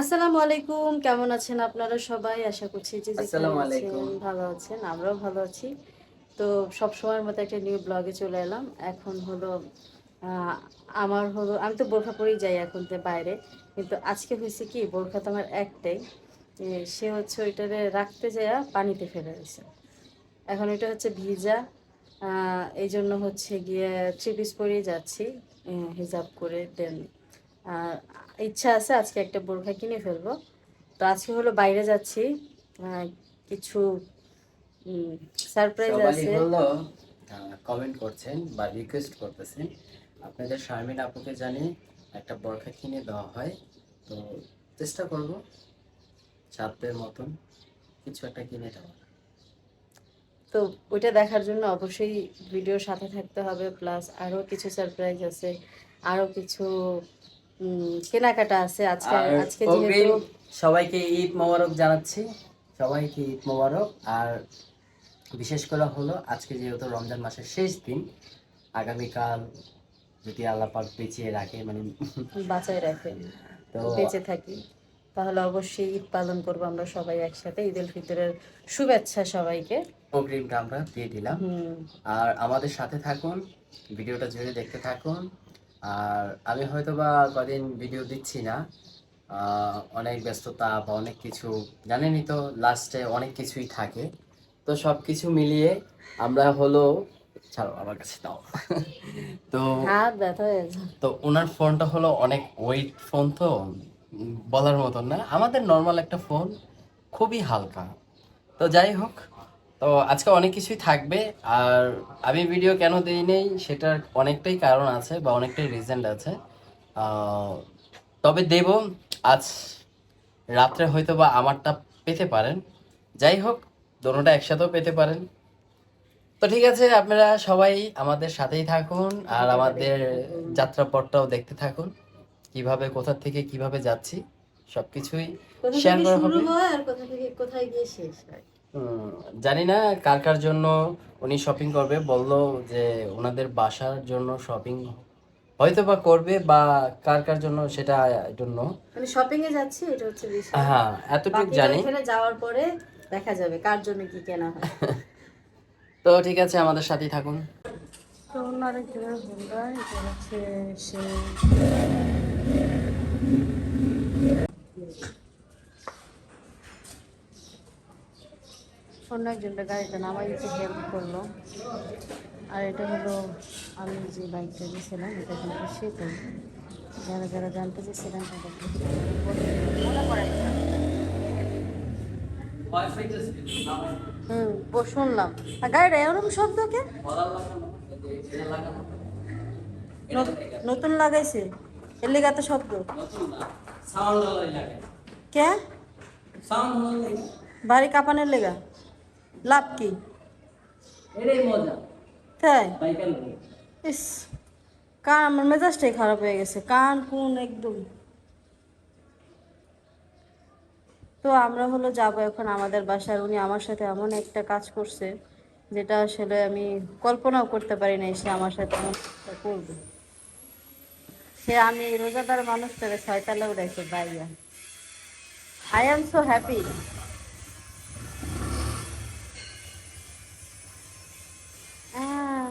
আসসালামু আলাইকুম। কেমন আছেন আপনারা সবাই? আশা করছি যে আসসালামু আলাইকুম। ভালো আছেন আমরাও ভালো আছি। তো সব সময়ের মতো একটা নিউ ব্লগে চলে এলাম। এখন হলো আমার হলো আমি তো বোরখা পরেই যাই এখন তো বাইরে। কিন্তু আজকে হয়েছে কি বোরখা তো আমার একটাই। সে হচ্ছে ওইটারে রাখতে যায় পানিতে ফেলে দিয়েছে এখন এটা হচ্ছে ভিজা। এই জন্য হচ্ছে গিয়ে থ্রি পিস পরেই যাচ্ছি হিজাব করে দেন। আর ইচ্ছা আছে আজকে একটা বোরখা কিনে ফেলব। তো আজকে হলো বাইরে যাচ্ছি কিছু সারপ্রাইজ আছে। কমেন্ট করছেন বা রিকোয়েস্ট করতেছেন আপনাদের শারমিন আপুকে জানি একটা বরখা কিনে দেওয়া হয়। তো চেষ্টা করব ছাত্রের মতন কিছু একটা কিনে দেওয়া তো ওইটা দেখার জন্য অবশ্যই ভিডিওর সাথে থাকতে হবে প্লাস আরও কিছু সারপ্রাইজ আছে আরও কিছু কেনাকাটা আছে আজকে আজকে যেহেতু সবাইকে ঈদ মোবারক জানাচ্ছি। সবাইকে ঈদ মোবারক। আর বিশেষ করে হলো আজকে যেহেতু রমজান মাসের শেষ দিন আগামীকাল যদি আল্লাহ পাক বেঁচিয়ে রাখে মানে বাঁচায় রাখেন তো বেঁচে থাকি। তাহলে অবশ্যই ঈদ পালন করব আমরা সবাই একসাথে ঈদ উল ফিতরের শুভেচ্ছা সবাইকে। অগ্রিমটা আমরা দিয়ে দিলাম। আর আমাদের সাথে থাকুন ভিডিওটা জুড়ে দেখতে থাকুন। আর আমি হয়তো বা কদিন ভিডিও দিচ্ছি না। অনেক ব্যস্ততা বা অনেক কিছু জানেনই তো লাস্টে অনেক কিছুই থাকে। তো সব কিছু মিলিয়ে আমরা হলো ছাড়ো আমার কাছে দাও। তো তো ওনার ফোনটা হলো অনেক ওয়েট ফোন তো বলার মতন না। আমাদের নর্মাল একটা ফোন খুবই হালকা। তো যাই হোক তো আজকে অনেক কিছুই থাকবে আর আমি ভিডিও কেন দিই নেই সেটার অনেকটাই কারণ আছে বা অনেকটাই রিজেন্ট আছে। তবে দেব আজ রাত্রে হয়তো বা আমারটা পেতে পারেন। যাই হোক দোনোটা একসাথেও পেতে পারেন। তো ঠিক আছে আপনারা সবাই আমাদের সাথেই থাকুন আর আমাদের যাত্রাপথটাও দেখতে থাকুন। কীভাবে কোথা থেকে কীভাবে যাচ্ছি সবকিছুই শেয়ার করা হবে। আর কোথা থেকে কোথায় গিয়ে শেষ হয়। জানি না কার কার জন্য উনি শপিং করবে বলল যে ওনাদের বাসার জন্য শপিং হয়তো বা করবে বা কার কার জন্য সেটা জন্য মানে শপিং এ যাচ্ছি এটা হচ্ছে বিষয়। হ্যাঁ এতটুকু জানি। ওখানে যাওয়ার পরে দেখা যাবে কার জন্য কি কেনা হয়। তো ঠিক আছে আমাদের সাথেই থাকুন। তো হোন্ডা এটা হচ্ছে সে অন্য একজনের গাড়িটা নামাই দিতে হেল্প করল। আর এটা হলো আমি যে বাইকটা দিয়েছিলাম এটা কিন্তু সেটাই যারা যারা জানতে চেয়েছিলেন তাদেরকে মনে করেন হুম শুনলাম। আর গাড়িটা এরকম শব্দ কে? নতুন লাগাইছে? এর লেগে এত শব্দ। কে? বাড়ি কাঁপানের লেগা? লাভ কি? তাই? ইস কান আমার মেজাজটাই খারাপ হয়ে গেছে। কান কোন একদম। তো আমরা হলো যাব এখন আমাদের বাসার। উনি আমার সাথে এমন একটা কাজ করছে যেটা আসলে আমি কল্পনাও করতে পারি নাই সে আমার সাথে এমন করবে। সে আমি রোজাদার মানুষ মানুষটারে ছয়তালা উড়াইছে বাইয়া আই এম সো হ্যাপি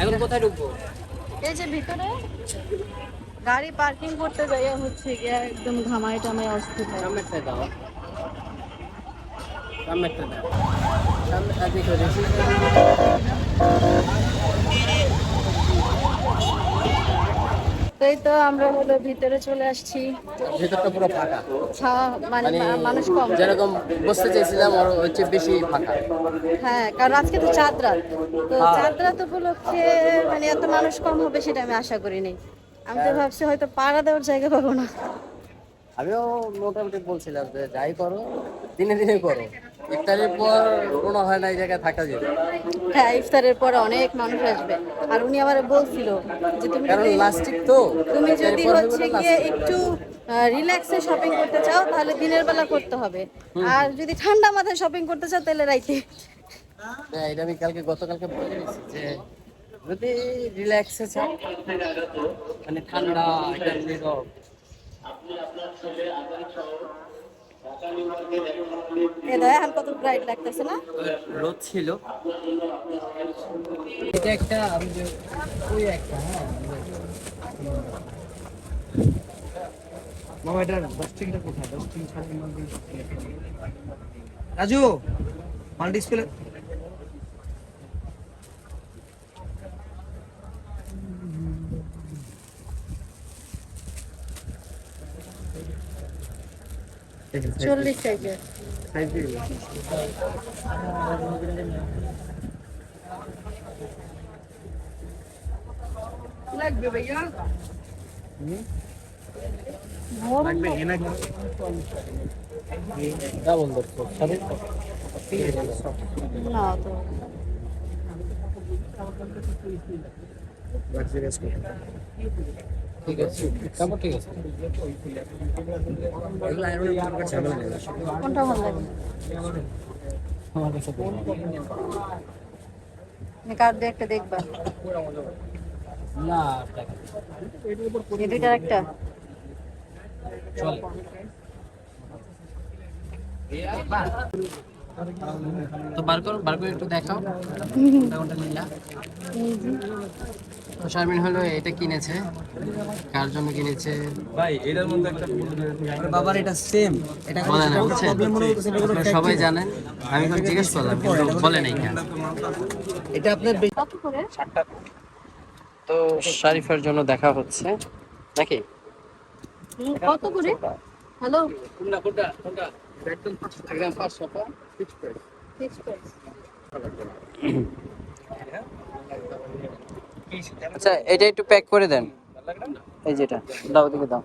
এখন কোথায় ঢুকবো? এই যে ভিতরে গাড়ি পার্কিং করতে যাই হচ্ছে গিয়া একদম ঘামাই টামাই অস্থির হয়ে সামনেরটা দাও। সামনেরটা দাও। সামনেটা দেখো দেখি তো এই তো আমরা হলো ভিতরে চলে আসছি। ভেতরটা পুরো ফাঁকা। মানে মানে মানুষ কম। যেরকম বসতে চাইছিলাম ওর হচ্ছে বেশি ফাঁকা। হ্যাঁ কারণ আজকে তো চাঁদ রাত। তো হ্যাঁ। চাঁদ রাত উপলক্ষে মানে এত মানুষ কম হবে সেটা আমি আশা করিনি। আমি তো হ্যাঁ। ভাবছি হয়তো পাড়া দেওয়ার জায়গা পাবো না। আমিও মোটামুটি বলছিলাম যে যাই করো দিনে দিনে করো। ইফতারের পর মনে হয় না এই জায়গায় থাকা যাবে হ্যাঁ ইফতারের পরে অনেক মানুষ আসবে। আর উনি আবার বলছিল যে তুমি কারণ লাস্টিক তো তুমি যদি হচ্ছে গিয়ে একটু রিল্যাক্সে শপিং করতে চাও তাহলে দিনের বেলা করতে হবে। আর যদি ঠান্ডা মাথায় শপিং করতে চাও তাহলে রাইতে। হ্যাঁ এটা আমি কালকে গতকালকে বলে দিয়েছি যে যদি রিল্যাক্সে চাও মানে ঠান্ডা একটা নীরব এ ব্রাইট লাগতেছে না? রোদ ছিল। এটা একটা আমি যে ওই একটা হ্যাঁ মামা এটা ডাস্টিংটা কোথায়? ডাস্টিং ছাড়ি রাজু মাল্টি ডিসপ্লে চল্লিশ সাইজের। লাগবে ভাইয়া? লাগবে এনা ডাবল দেখছ সাড়ে না তো ঠিক আছে কাপড় ঠিক আছে। এগুলো আয়রনের কাপড় ঝামেলা নেই কোনটা ভালো লাগে। আমার কাছে তুমি কার দিয়ে একটা দেখবা? না এই দুইটার একটা? চলে। তো বার করো বার করে একটু দেখাও। কোনটা কোনটা নিলা? এই যে। তো শারমিন হলো এটা কিনেছে কার জন্য কিনেছে ভাই এটার মধ্যে একটা বাবার এটা সেম এটা বলে না বুঝছেন মনে সবাই জানেন আমি এখন জিজ্ঞেস করলাম কিন্তু বলে নাই কেন এটা আপনার কত করে তো শারিফের জন্য দেখা হচ্ছে নাকি কত করে হ্যালো কোনটা কোনটা কোনটা একদম একদম পাঁচশো ফিক্স প্রাইস ফিক্স প্রাইস আচ্ছা এটা একটু প্যাক করে দেন। এই যেটা, দাও দিকে দাও।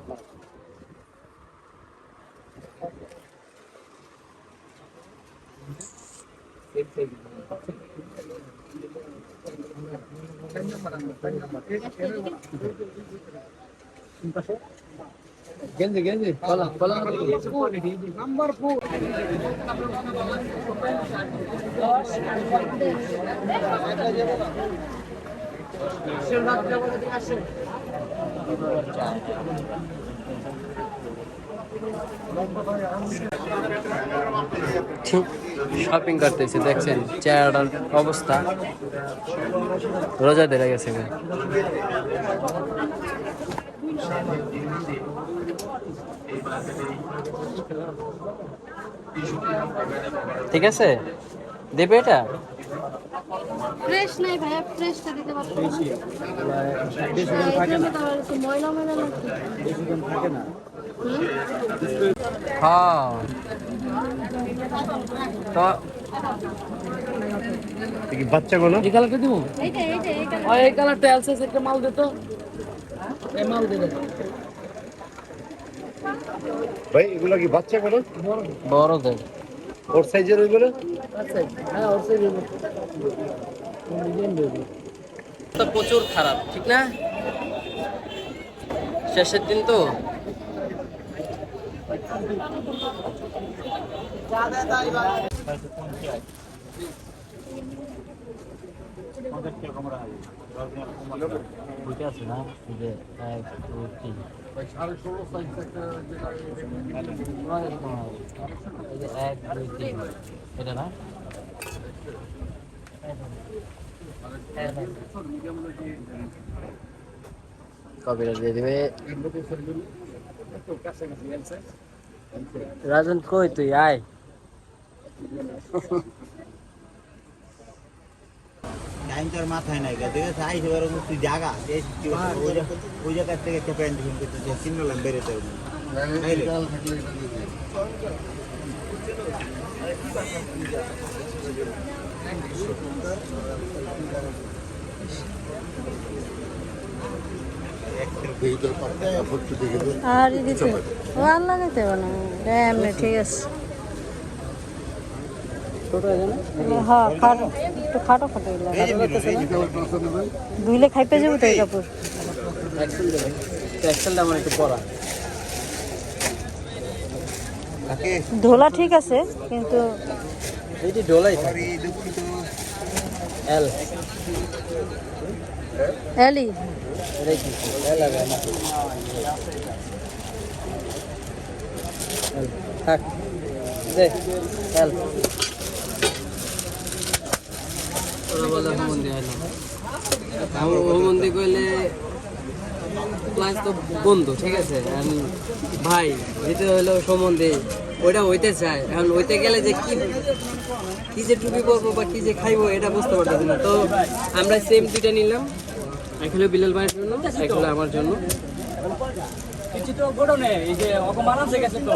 গেঞ্জি গেঞ্জি বলা বলা নাম্বার শপিং করতেছে দেখছেন চেহারাটার অবস্থা। রোজা ধরে গেছে। ঠিক আছে? দেবে এটা? ফ্রেশ নাই ভাইয়া ফ্রেশটা দিতে পারব ময়লা ময়লা লাগছে থাকে না। হ্যাঁ। তো বাচ্চাগুলো? এই কালারটা দিব? এইটা এইটা এই কালারটা এলসাইজ একটা মাল দে তো। এই মাল দে। ভাই এগুলো কি বাচ্চাগুলো? বড় দে ওর সাইজের ওইগুলো হ্যাঁ ওর সাইজ তো প্রচুর খারাপ ঠিক না শেষের দিন তো ঠিক আছে না এটা না কবিরা দিয়ে দিবে রাজন কই তুই আয় টাইম তোর মাথায় নাই গা ঠিক আছে? এবার তুই জাগা ওই জায়গা- ওই জায়গা থেকে একটা প্যান্ট কিনতে তো চিনলাম বেরোতে আর দিতে ওয়াল লাগাইতে না। ঠিক আছে। হয়ে হ্যাঁ খাটো একটু খাটো খাটো লাগে খাইতে যাব তো এই কাপড় ধোলা ঠিক আছে কিন্তু এইটি ডোলাই এল। এলি এম। থাক। দে এল। ওরা বলে হোমন্দি হয় না আমার কইলে ক্লাস তো বন্ধু ঠিক আছে ভাই যেতে হলো সম্বন্ধে ওইটা হইতে চায় এখন হইতে গেলে যে কি কি যে টুপি পরবো বা কি যে খাইবো এটা বুঝতে পারতেছি না তো আমরা সেম দুইটা নিলাম এক হলো বিলাল ভাইয়ের জন্য এক হলো আমার জন্য। কিছু তো গোডনে এই যে অপমান আছে গেছে তো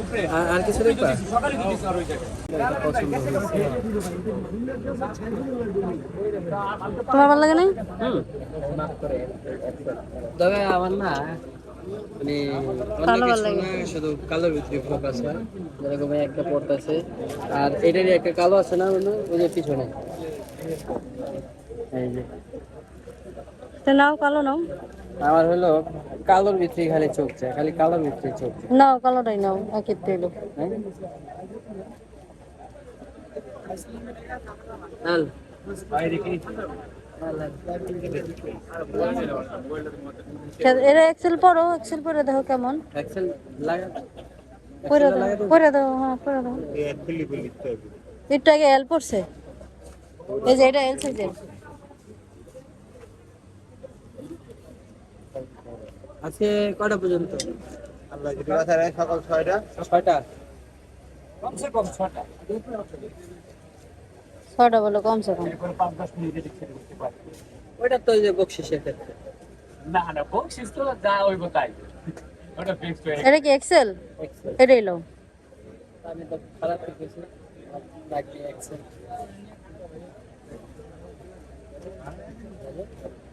উপরে। আর আর কিছু দেখবা? সকালে দিছি আর ওই জায়গায়। এটা পছন্দ হয়েছে তোমার ভালো লাগে না তবে আমার না মানে ভালো শুধু কালোর ভিতরে ফোকাস হয় যেরকম একটা পড়তেছে আর এটারই একটা কালো আছে না ওই যে পিছনে। এই যে। তো নাও কালো নাও। আমার হলো কালোর ভিতরে খালি চোখ চায় খালি কালোর ভিতরে চোখ নাও কালোটাই নাও একের তেলো। হ্যাঁ? এরা এক্সেল পরো এক্সেল পরে দেখো কেমন। এক্সেল লাগা পরে দাও পরে দাও হ্যাঁ পরে দাও একটু আগে এল পড়ছে? এই যে এটা এল সাইজের আজকে কটা পর্যন্ত? আল্লাহ যদি কথা রাখে সকাল ছয়টা। ছয়টা? কমসে কম ছটা ছটা বলো কমসে কম। পাঁচ দশ মিনিটে ওইটা তো ওই যে বকশিসের ক্ষেত্রে। না না বক্সিস তো যা হইব তাই। ওটা ফিক্সড এটা কি এক্সেল এক্সেল এটাই নাও আমি তো খারাপ দেখেছি লাগবে এক্সেল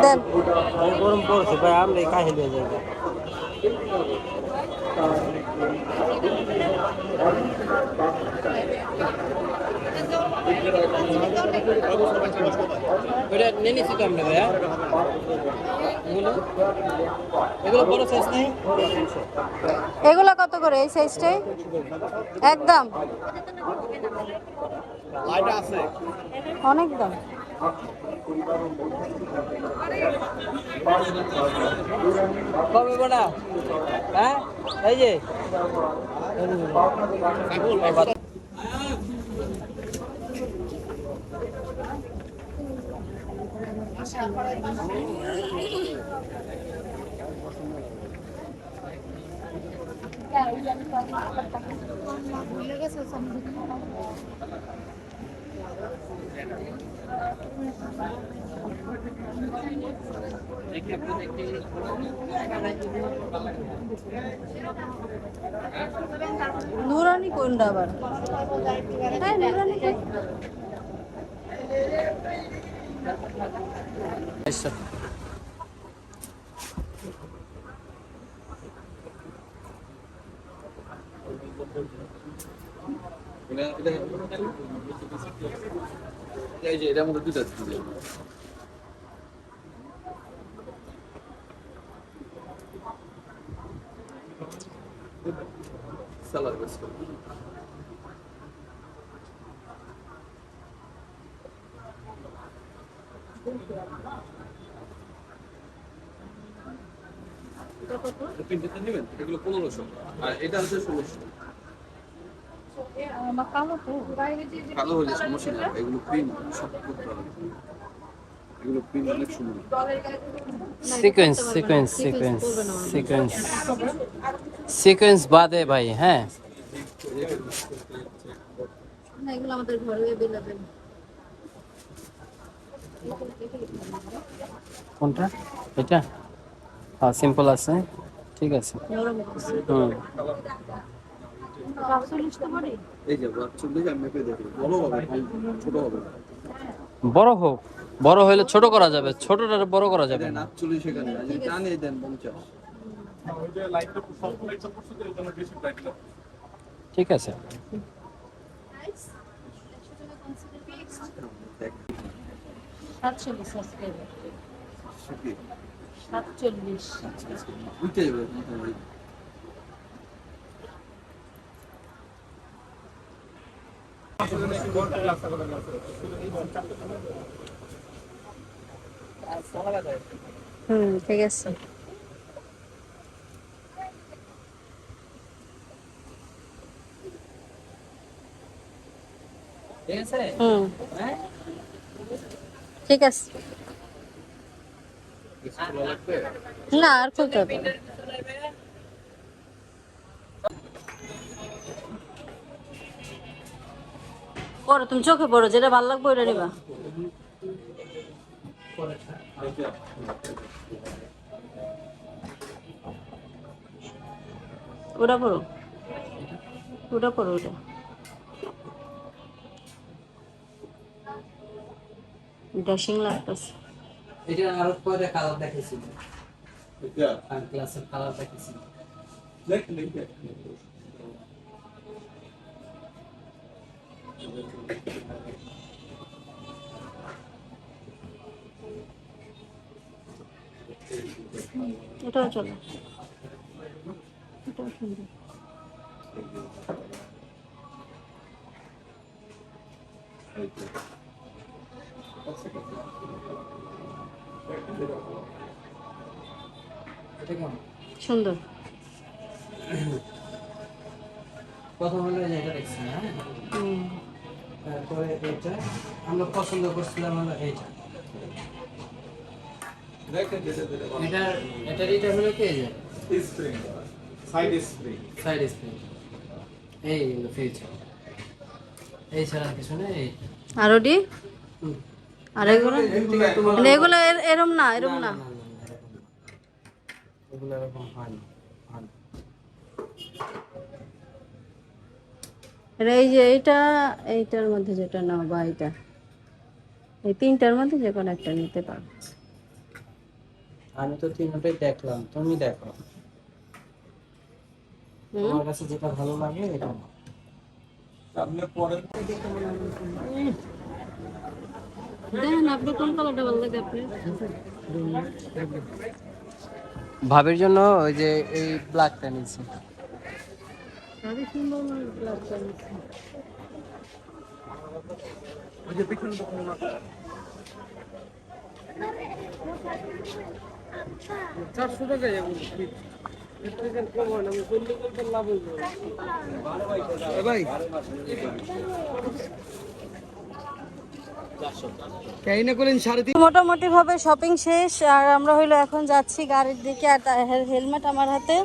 দেন। গরম পড়ছে ভাই আমরা কাহিল Thank যাবে ওটা নিয়ে নিচ্ছি তো আমরা ভাইয়া। এগুলো এগুলো বড় সাইজ নেই? এগুলো কত করে এই সাইজটাই একদম। অনেক দাম। কবে বড়া হ্যাঁ? এই যে। নুরানি কোনটা আবার হ্যাঁ নুরানি কোন? আচ্ছা এই যে এটার মধ্যে দুটো আছে সালাদ বেশ তিনটে নেবেন এগুলো পনেরোশো আর এটা হচ্ছে ষোলোশো কালো হলে সমস্যা নেই এগুলো প্রিন্ট সব করতে হবে এগুলো প্রিন্ট অনেক সুন্দর sequence sequence sequence sequence sequence বাদে ভাই হ্যাঁ? না, এগুলো আমাদের ঘরে অ্যাভেলেবেল কোনটা? এটা? হ্যাঁ সিম্পল আছে। ঠিক আছে। হুম। বড় হোক। বড় হলে ছোট করা যাবে। ছোটটা বড় করা যাবে না। ঠিক আছে। সাতচল্লিশ সাবস্ক্রাইবার সাতচল্লিশ। উঠে হুম ঠিক আছে। ঠিক আছে? হুম। ঠিক আছে। না, আর খুলতে হবে তুমি চোখে পড়ো, যেটা ভালো লাগবে ওটা নিবা। ওটা পড়ো। ওটা পড়ো, ওটা। ড্যাশিং লাগতেছে। এটা আরও পরে কালার দেখেছি আর ক্লাসের কালার দেখেছি এটাও চলো। এটাও সুন্দর। এটা কেমন সুন্দর। প্রথম হলো এটা দেখছি হ্যাঁ? হুম। তারপরে এটা আমরা পছন্দ করছিলাম হলো এইটা। এটার এটার এটা হলো কি এই যে? সাইড স্প্রিং এই হলো এই ছাড়া কিছু নেই। এই আর ওটি? হুম। আর এগুলো মানে এগুলো এর- এরম না এরম না। এগুলো এরকম হয় না এই যে এইটা এইটার মধ্যে যেটা নাও বা এইটা এই তিনটার মধ্যে যে কোনো একটা নিতে পারো আমি তো তিনটাই দেখলাম তুমি দেখো? তোমার কাছে যেটা ভালো লাগে এটা নাও। দেখেন আপনি কোন কালারটা ভালো লাগে আপনি ভাবির জন্য ওই যে এই ব্ল্যাকটা নিয়েছি। সুন্দর লাগছে মোটামুটি ভাবে শপিং শেষ আর আমরা হইল এখন যাচ্ছি গাড়ির দিকে আর হেলমেট আমার হাতে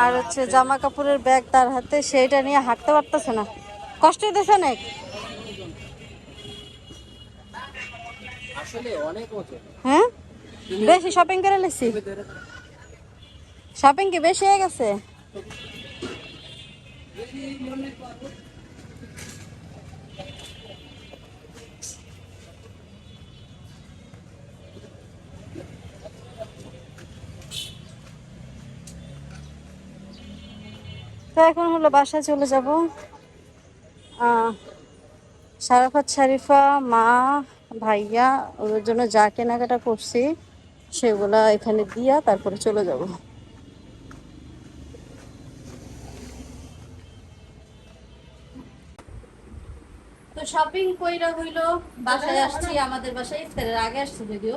আর হচ্ছে জামা কাপড়ের ব্যাগ তার হাতে সেইটা নিয়ে হাঁটতে পারতেছে না। কষ্ট হইতেছে অনেক। আসলে অনেক ওজন হ্যাঁ? বেশি শপিং করে নিছি। শপিং কি বেশি হয়ে গেছে? তো এখন হলো বাসায় চলে যাব। সারাফাত, শারিফা, মা, ভাইয়া, ওদের জন্য যা কেনাকাটা করছি, সেগুলা এখানে দিয়া তারপরে চলে যাব। তো শপিং কইরা হইল, বাসায় আসছি, আমাদের বাসায় ইফতারের আগে আসছি যদিও।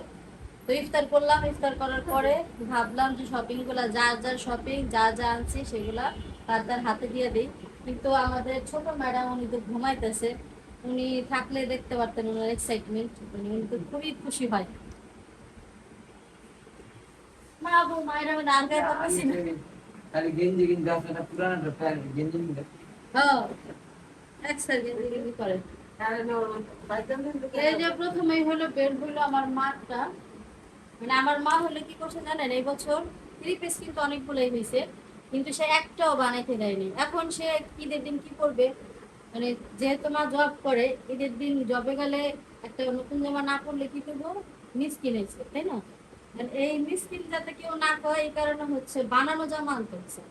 তো ইফতার করলাম, ইফতার করার পরে ভাবলাম যে শপিংগুলা যার যার শপিং যা যা আনছি, সেগুলা তার হাতে দিয়ে দিই। কিন্তু আমাদের ছোট ম্যাডাম উনি তো ঘুমাইতেছে উনি থাকলে দেখতে পারতেন ওনার এক্সাইটমেন্ট মানে উনি তো খুবই খুশি হয়। মা বউ মায়ের আমি আর গায়ে পাচ্ছি না খালি গেঞ্জি গেঞ্জি আছে পুরানো প্যান্ট গেঞ্জি গেঞ্জি হ্যাঁ একসাথে গেঞ্জি গেঞ্জি করে এই যে প্রথমেই হলো বের হলো আমার মাটা। মানে আমার মা হলে কি করছে জানেন এই বছর থ্রি পিস কিন্তু অনেকগুলোই হয়েছে। কিন্তু সে একটাও বানাইতে দেয়নি। এখন সে ঈদের দিন কি করবে? মানে যেহেতু মা জব করে ঈদের দিন জবে গেলে একটা নতুন জামা না পরলে কি করব? মিস কিনেছে তাই না? আর এই মিসকিন যাতে কেউ না করে এই কারণে হচ্ছে বানানো জামা আনতে হচ্ছে।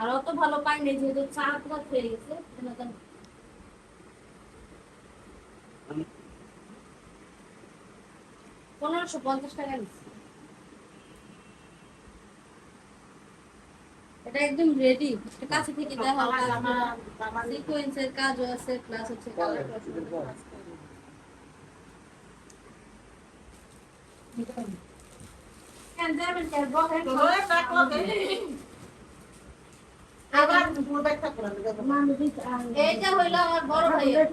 আর অত ভালো পাইনি যেহেতু চা পুরা হয়ে গেছে পনেরোশো পঞ্চাশ টাকা নিচ্ছে। এটা একদম রেডি কাছে থেকে দেখা সিকোয়েন্সের কাজও আছে প্লাস হচ্ছে কালার এইটা হইল আমার বড় ভাইয়ের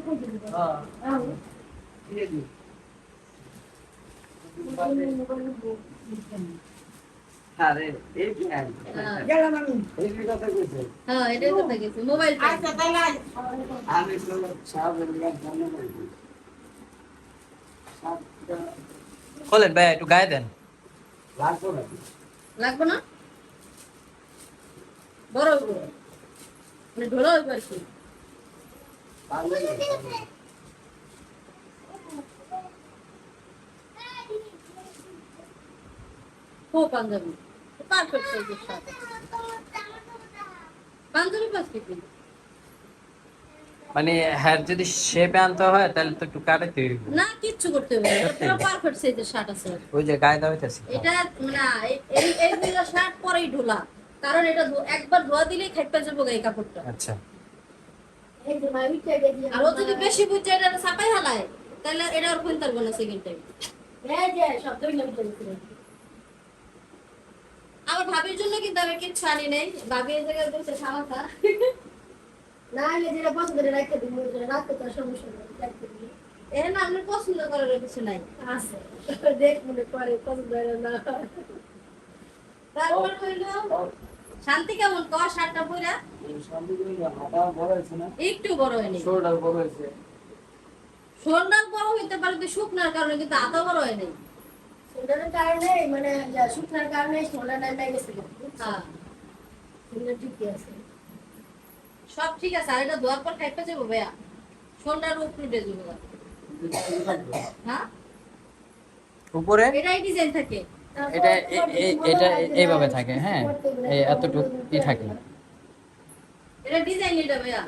খোলেন ভাই একটু গায়ে দেন। লাগবে না। বড় বড় মানে ঢোলা হইবে ও পাঞ্জাবি। পারফেক্ট সাইজের শার্ট পাঞ্জাবি পাঁচ কেজি। মানে হ্যাঁ যদি শেপে আনতে হয় তাহলে তো একটু কাটাতে হইব না কিচ্ছু করতে হবে এটা পারফেক্ট সাইজের শার্ট আছে। ওই যে গায়ে হইতেছে? এটা না এই এই- এইগুলো শার্ট পরেই ঢোলা। কারণ এটা একবার ধোয়া দিলেই খাইপা যাব এই কাপড়টা। আচ্ছা। আর ও যদি বেশি বুঝছে এটা সাপাই হালায় তাহলে এটা আর কিনতে পারব না সেকেন্ড টাইম আমার ভাবির জন্য কিন্তু আমি কিচ্ছু আনি নাই। ভাবি এই জায়গায় বলছে সামাখা না হলে যেটা পছন্দ করে রাখতে দিন রাখতে তো সমস্যা নেই রাখতে দিন এ না আপনি পছন্দ করার কিছু নাই। আছে। দেখ মনে করে পছন্দ হয় না তারপর হইল শান্তি কেমন? করে হাঁটা বড় হয়েছে না একটু বড় হয়নি। শোল্ডার বড় হয়েছে। সন্ধ্যার বড় হইতে পারে কিন্তু শুকনার কারণে কিন্তু আদা বড় হয় নাই শোল্ডারের কারণে মানে যা শুকনার কারণে শোল্ডার নাই গেছে হ্যাঁ। শোল্ডার ঠিকই আছে। সব ঠিক আছে আর এটা ধোয়ার পর খাইতে যাব ভাইয়া। সন্ধ্যার উপরে উঠে যাব। হ্যাঁ? উপরে? এটাই ডিজাইন থাকে। এটা এটা এইভাবে থাকে হ্যাঁ? এই এতটুকু ই থাকে। এটা ডিজাইন এটা ভাইয়া।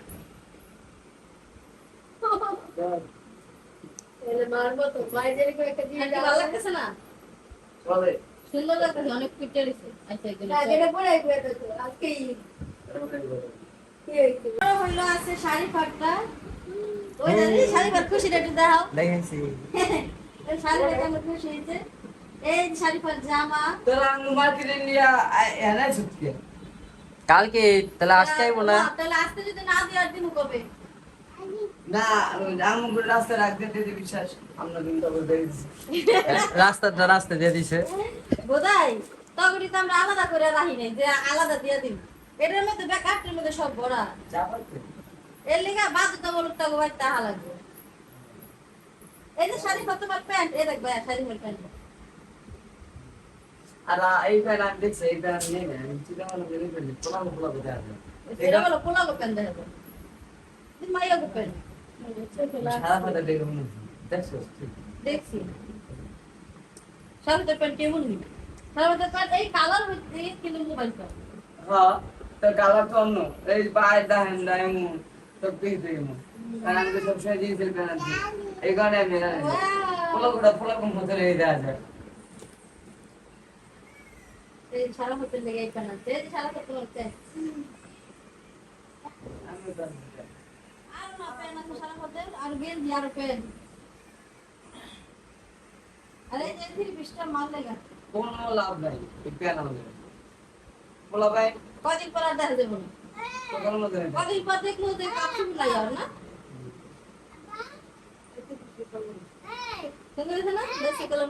এলে মারবো তো যেরকম একটা হ্যাঁ, ভালো লাগতেছে না? সুন্দর লাগতেছে অনেক ফিটে রয়েছে আচ্ছা পরে আছে শাড়ি ওই জানি শাড়ি খুশিটা একটু দেখাও দেখাইছি এই শাড়ি। পাট আমার খুশি হয়েছে। এই শাড়ি পাট জামা। তোরা মার্কেটে নিয়ে এনে ছুটকে। কালকে তাহলে আজকে আইবো না? তাহলে আসতে যদি না দেওয়ার দিন কবে? না আমি রাখতে দিতে বিশ্বাস আমরা কিন্তু রাস্তাটা রাস্তা দিয়ে দিছে। বোধাই তখনই তো আমরা আলাদা করে রাখি নাই যে আলাদা দিয়ে দিন এটার মধ্যে ব্যাকারটার মধ্যে সব ভরা। এর লেগে বাধ্যতামূলক টাকা লাগবে। এই যে শাড়ি কত বার প্যান্ট এই দেখ ভাইয়া শাড়ি মার প্যান্ট। আর এই প্যান্ট আমি দেখছি এই প্যান্ট নেই না আমি চিন্তা ভালো করে ফেলি তোমার খোলা কোথায় আছে এটা বলো পোলাগো প্যান্ট দেখা মাইয়া গো প্যান্ট। দেখছ। শাড়িতে প্যান্ট কেমন নি শাড়িতে প্যান্ট এই কালার হচ্ছে কিন্তু মোবাইল হ্যাঁ তো কালার তো অন্য। এই পায়ে দাহেন দাহেন সব কিছু দেখব কারণ আমি সবসময় জিন্সের প্যান্ট এই কারণে আমি ফোলা কোটা হতে লেগে দেওয়া যায়। সারা হতে লেগে এই প্যান্ট আছে সারা হতে হচ্ছে আমি তো আছি। আর না প্যান্ট আছে সারা হতে আর গেঞ্জি আর প্যান্ট আরে এই যে থ্রি পিসটা মাল লেগা কোনো লাভ নাই এই প্যান্ট আমাদের ফোলা ভাই কদিন পর আর দেখা যাব না সকালের মধ্যে নেই। কদিন পর দেখল যে কাপড় মিলাই আর না সুন্দর হয়েছে না বেশি কলম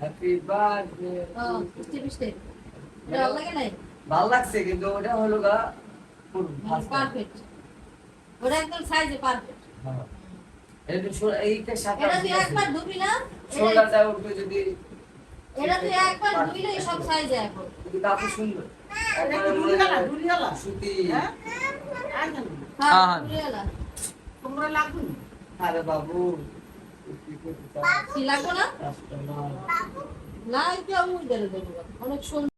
Happy birthday ও to you. ফিফটি ফিফটি এটা ভালো লাগে নাই? ভালো লাগছে কিন্তু ওটা হলো গা পুরো first time। পারফেক্ট ওটা একদম সাইজে পারফেক্ট হ্যাঁ। এটা সাথে এটা তুই একবার ধুবি না? এটা- উঠবে যদি এটা তুই একবার ধুইলে সব সাইজে এখন। যদি কাপড় সুন্দর। একবারে মনে হয় সুতি। হ্যাঁ? হ্যাঁ। ধুইলে এলা। আরে বাবু। লাগবে না? না একটু আমি দেবো। অনেক সুন্দর